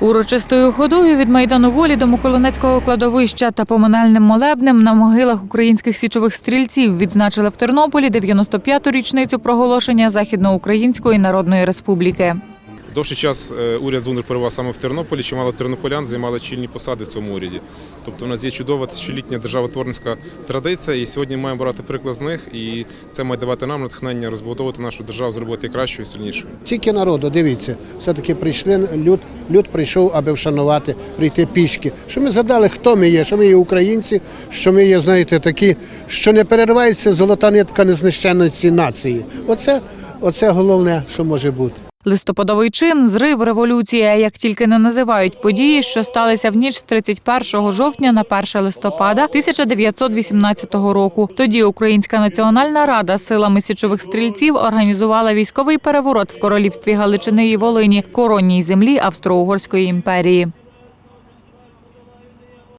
Урочистою ходою від майдану волі до Миколинецького кладовища та поминальним молебнем на могилах українських січових стрільців відзначили в Тернополі 95-ту річницю проголошення Західноукраїнської Народної Республіки. Довший час е, уряд ЗУНР перебував саме в Тернополі. Чимало тернополян займали чільні посади в цьому уряді. Тобто, в нас є чудова тисячолітня державотворницька традиція, і сьогодні маємо брати приклад з них. І це має давати нам натхнення розбудовувати нашу державу, зробити кращою і сильнішою. Тільки народу, дивіться, все-таки прийшли, люд, люд прийшов, аби вшанувати, прийти пішки. Що ми задали, хто ми є, що ми є українці, що ми є, знаєте, такі, що не переривається золота нитка незнищенності нації. Оце, оце головне, що може бути. Листопадовий чин, зрив, революція, як тільки не називають події, що сталися в ніч з 31 жовтня на 1 листопада 1918 року. Тоді Українська національна рада силами січових стрільців організувала військовий переворот в королівстві Галичини і Волині, коронній землі Австро-Угорської імперії.